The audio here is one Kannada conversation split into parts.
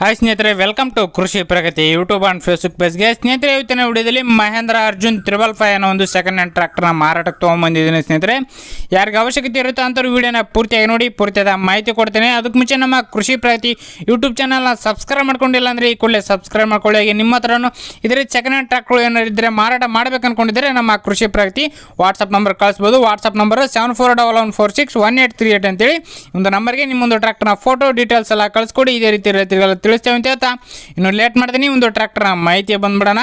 ಹಾಯ್ ಸ್ನೇಹಿತರೆ welcome to Krishi Pragati YouTube and Facebook ಪೇಜ್ಗೆ ಸ್ನೇಹಿತರೆ, ಇವತ್ತಿನ ವಿಡಿಯೋದಲ್ಲಿ ಮಹೇಂದ್ರ ಅರ್ಜುನ್ ತ್ರಿಬಲ್ ಫೈವ್ ಅನ್ನೋ ಒಂದು ಸೆಕೆಂಡ್ ಹ್ಯಾಂಡ್ ಟ್ರ್ಯಾಕ್ಟರ್ನ ಮಾರಾಟಕ್ಕೆ ತೊಗೊಂಬಂದಿದ್ದೀನಿ ಸ್ನೇಹಿತರೆ. ಯಾರಿಗೆ ಅವಶ್ಯಕತೆ ಇರುತ್ತೋ ಅಂಥವ್ರು ವಿಡಿಯೋನ ಪೂರ್ತಿಯಾಗಿ ನೋಡಿ, ಪೂರ್ತಿಯಾದ ಮಾಹಿತಿ ಕೊಡ್ತೇನೆ. ಅದಕ್ಕೆ ಮುಂಚೆ ನಮ್ಮ ಕೃಷಿ ಪ್ರಗತಿ ಯೂಟ್ಯೂಬ್ ಚಾನಲ್ನ ಸಬ್ಸ್ಕ್ರೈಬ್ ಮಾಡ್ಕೊಂಡಿಲ್ಲ ಅಂದರೆ ಈ ಕೂಡಲೇ ಸಬ್ಸ್ಕ್ರೈಬ್ ಮಾಡ್ಕೊಳ್ಳಿ. ಹಾಗೆ ನಿಮ್ಮ ಹತ್ರನೂ ಇದರ ಸೆಕೆಂಡ್ ಹ್ಯಾಂಡ್ ಟ್ರ್ಯಾಕ್ಟರ್ಗಳು ಏನಾರು ಇದ್ದರೆ ಮಾರಾಟ ಮಾಡ್ಬೇಕು ಅನ್ಕೊಂಡಿದ್ರೆ ನಮ್ಮ ಕೃಷಿ ಪ್ರಗತಿ ವಾಟ್ಸಪ್ ನಂಬರ್ ಕಳಿಸ್ಬೋದು. WhatsApp number seven four double one four six one eight three eight ಅಂತೇಳಿ. ಒಂದು ನಂಬರ್ಗೆ ನಿಮ್ಮೊಂದು ಟ್ರ್ಯಾಕ್ಟರ್ನ ಫೋಟೋ ಡೀಟೇಲ್ಸ್ ಎಲ್ಲ ಕಳಿಸ್ಕೊಡಿ. ಇದೇ ರೀತಿ ರೈತರಿಗೆಲ್ಲ ತಿಳಿಸ್ತೇವೆ ಅಂತ ಹೇಳ್ತಾ. ಇನ್ನು ಲೇಟ್ ಮಾಡ್ತೀನಿ, ಒಂದು ಟ್ರ್ಯಾಕ್ಟರ್ ಮಾಹಿತಿ ಬಂದ್ಬಿಡೋಣ.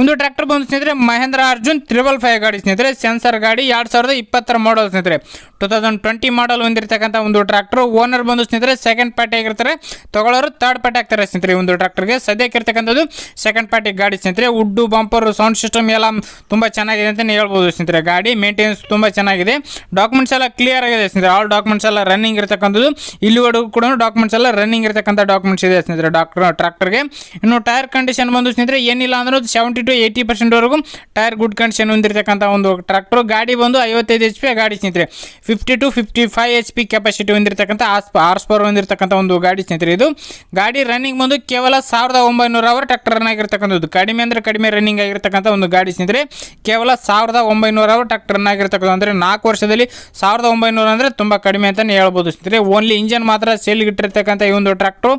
ಒಂದು ಟ್ರ್ಯಾಕ್ಟರ್ ಬಂದು ಸ್ನೇಹಿತರೆ, ಮಹೇಂದ್ರ ಅರ್ಜುನ್ ತ್ರಿಬಲ್ ಫೈವ್ ಗಾಡಿ ಸ್ನೇಹಿತರೆ ಸೆನ್ಸರ್ ಗಾಡಿ ಎರಡು ಸಾವಿರದ ಇಪ್ಪತ್ತರ ಮಾಡಲ್ ಸ್ನೇಹಿತರೆ. ಟೂ ತೌಸಂಡ್ ಟ್ವೆಂಟಿ ಮಾಡಲ್ ಹೊಂದಿರತಕ್ಕಂಥ ಒಂದು ಟ್ರ್ಯಾಕ್ಟರ್ ಓನರ್ ಬಂದು ಸ್ನೇಹಿತರೆ ಸೆಕೆಂಡ್ ಪಾರ್ಟಿ ಆಗಿರ್ತಾರೆ. ತಗೊಳ್ಳೋರು ಥರ್ಡ್ ಪಾರ್ಟಿ ಆಗ್ತಾರೆ ಸ್ನೇಹಿತರೆ ಒಂದು ಟ್ರ್ಯಾಕ್ಟರ್ಗೆ ಸದ್ಯಕ್ಕೆ ಇರ್ತಕ್ಕಂಥದ್ದು ಸೆಕೆಂಡ್ ಪಾರ್ಟಿ ಗಾಡಿ ಸ್ನೇಹಿತರೆ. ಉಡ್ಡು ಬಂಪರ್ ಸೌಂಡ್ ಸಿಸ್ಟಮ್ ಎಲ್ಲ ತುಂಬ ಚೆನ್ನಾಗಿದೆ ಅಂತಲೇ ಹೇಳ್ಬೋದು ಸ್ನೇಹಿತರೆ. ಗಾಡಿ ಮೇಂಟೆನೆನ್ಸ್ ತುಂಬ ಚೆನ್ನಾಗಿದೆ. ಡಾಕ್ಯುಮೆಂಟ್ಸ್ ಎಲ್ಲ ಕ್ಲಿಯರ್ ಆಗಿದೆ ಸ್ನೇಹಿತರೆ. ಆಲ್ ಡಾಕ್ಯುಮೆಂಟ್ಸ್ ಎಲ್ಲ ರನ್ನಿಂಗ್ ಇರತಕ್ಕಂಥದ್ದು. ಇಲ್ಲಿವರೆಗೂ ಕೂಡ ಡಾಕ್ಯುಮೆಂಟ್ಸ್ ಎಲ್ಲ ರನ್ನಿಂಗ್ ಇರತಕ್ಕಂಥ ಡಾಕ್ಯುಮೆಂಟ್ಸ್ ಇದೆ ಸ್ನೇಹಿತರೆ. ಡಾಕ್ಟರ್ ಟ್ರ್ಯಾಕ್ಟರ್ಗೆ ಇನ್ನು ಟೈರ್ ಕಂಡೀಷನ್ ಬಂದು ಸ್ನೇಹಿತರೆ, ಏನಿಲ್ಲ ಅಂದ್ರೆ ಸೆವೆಂಟಿ ಟು ಏಯ್ಟಿ ಪರ್ಸೆಂಟ್ವರೆಗೂ ಟೈರ್ ಗುಡ್ ಕಂಡೀಷನ್ ಹೊಂದಿರತಕ್ಕಂಥ ಒಂದು ಟ್ರ್ಯಾಕ್ಟರ್ ಗಾಡಿ ಬಂದು ಐವತ್ತೈದು ಎಚ್ ಪಿ ಗಾಡಿ ಸ್ನೇಹಿತರೆ. Fifty to fifty five H P capacity ಹೊಂದಿರತಕ್ಕಂಥ ಆಸ್ ಆರ್ಸ್ ಪವರ್ ಹೊಂದಿರತಕ್ಕಂಥ ಒಂದು ಗಾಡಿ ಸ್ನೇಹಿತರೆ ಇದು. ಗಾಡಿ ರನ್ನಿಂಗ್ ಬಂದು ಕೇವಲ ಸಾವಿರದ ಒಂಬೈನೂರು ಅವರ್ ಟ್ರ್ಯಾಕ್ಟರ್ ಆಗಿರ್ತಕ್ಕಂಥದ್ದು. ಕಡಿಮೆ ಅಂದರೆ ಕಡಿಮೆ ರನ್ನಿಂಗ್ ಆಗಿರ್ತಕ್ಕಂಥ ಒಂದು ಗಾಡಿ ಸ್ನೇಹಿತರೆ. ಕೇವಲ ಸಾವಿರದ ಒಂಬೈನೂರು ಅವರ್ ಟ್ರ್ಯಾಕ್ಟರ್ ಆಗಿರ್ತಕ್ಕಂಥ ಅಂದರೆ ನಾಲ್ಕು ವರ್ಷದಲ್ಲಿ ಸಾವಿರದ ಒಂಬೈನೂರು ಅಂದರೆ ತುಂಬ ಕಡಿಮೆ ಅಂತಲೇ ಹೇಳ್ಬೋದು ಸ್ನೇಹಿತರೆ. ಓನ್ಲಿ ಇಂಜನ್ ಮಾತ್ರ ಸೇಲ್ಗಿಟ್ಟಿರ್ತಕ್ಕಂಥ ಈ ಒಂದು ಟ್ರ್ಯಾಕ್ಟ್ರು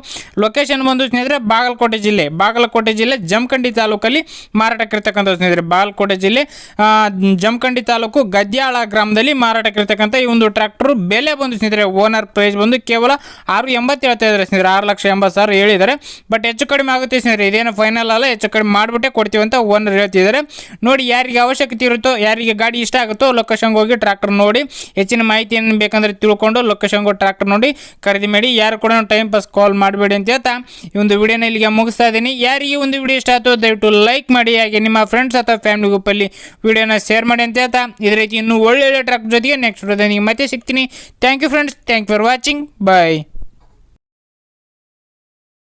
ಲೊಕೇಶನ್ ಬಂದು ಸ್ನೇಹಿತರೆ ಬಾಗಲಕೋಟೆ ಜಿಲ್ಲೆ. ಬಾಗಲಕೋಟೆ ಜಿಲ್ಲೆ ಜಮಖಂಡಿ ತಾಲೂಕಲ್ಲಿ ಮಾರಾಟಕ್ಕಿರ್ತಕ್ಕಂಥ ಸ್ನೇಹಿತರೆ ಬಾಗಲಕೋಟೆ ಜಿಲ್ಲೆ ಜಮಖಂಡಿ ತಾಲೂಕು ಗದ್ಯಾಳ ಗ್ರಾಮದಲ್ಲಿ ಮಾರಾಟಕ್ಕಿರ್ತಕ್ಕಂಥ ಈ ಒಂದು ಟ್ರ್ಯಾಕ್ಟರ್ ಬೆಲೆ ಬಂದು ಸ್ನೇಹಿತರೆ ಓನರ್ ಪ್ರೈಸ್ ಬಂದು ಕೇವಲ ಆರು ಎಂಬತ್ತು ಹೇಳ್ತಾ ಇದ್ದಾರೆ ಸ್ನೇಹಿತರೆ ಆರು ಲಕ್ಷ ಎಂಬತ್ತು ಸಾವಿರ ಹೇಳಿದ್ದಾರೆ. ಬಟ್ ಹೆಚ್ಚು ಕಡಿಮೆ ಆಗುತ್ತೆ ಸ್ನೇಹಿತರೆ ಇದೇನು ಫೈನಲ್ ಅಲ್ಲ, ಹೆಚ್ಚು ಕಡಿಮೆ ಮಾಡಿಬಿಟ್ಟೆ ಕೊಡ್ತೀವಿ ಅಂತ ಓನರ್ ಹೇಳ್ತಿದ್ದಾರೆ. ನೋಡಿ ಯಾರಿಗೆ ಅವಶ್ಯಕತೆ ಇರುತ್ತೋ, ಯಾರಿಗೆ ಗಾಡಿ ಇಷ್ಟ ಆಗುತ್ತೋ ಲೊಕೇಶನ್ಗೆ ಹೋಗಿ ಟ್ರ್ಯಾಕ್ಟರ್ ನೋಡಿ. ಹೆಚ್ಚಿನ ಮಾಹಿತಿ ಏನು ಬೇಕಂದ್ರೆ ತಿಳ್ಕೊಂಡು ಲೊಕೇಶನ್ಗೆ ಟ್ರ್ಯಾಕ್ಟರ್ ನೋಡಿ. ಖರೀದಿ ಮಾಡಿ ಯಾರು ಕೂಡ ಟೈಮ್ ಪಾಸ್ ಕಾಲ್ ಮಾಡಬೇಡಿ ಅಂತ ಹೇಳ್ತಾ. ಈ ಒಂದು ವಿಡಿಯೋನ ಇಲ್ಲಿಗೆ ಮುಗಿಸ್ತಾ ಇದ್ದೀನಿ. ಯಾರಿಗೆ ಒಂದು ವಿಡಿಯೋ ಇಷ್ಟ ಆಯಿತು ದಯವಿಟ್ಟು ಲೈಕ್ ಮಾಡಿ, ಹಾಗೆ ನಿಮ್ಮ ಫ್ರೆಂಡ್ಸ್ ಅಥವಾ ಫ್ಯಾಮಿಲಿ ಗ್ರೂಪಲ್ಲಿ ವಿಡಿಯೋನ ಶೇರ್ ಮಾಡಿ ಅಂತ ಹೇಳ್ತಾ. ಇದೇ ರೀತಿ ಇನ್ನೂ ಒಳ್ಳೊಳ್ಳೆ ಟ್ರಕ್ ಜೊತೆಗೆ ನೆಕ್ಸ್ಟ್ ವಿಡಿಯೋದಲ್ಲಿ ಮತ್ತೆ ಸಿಗ್ತೀನಿ. Thank you friends thank you for watching bye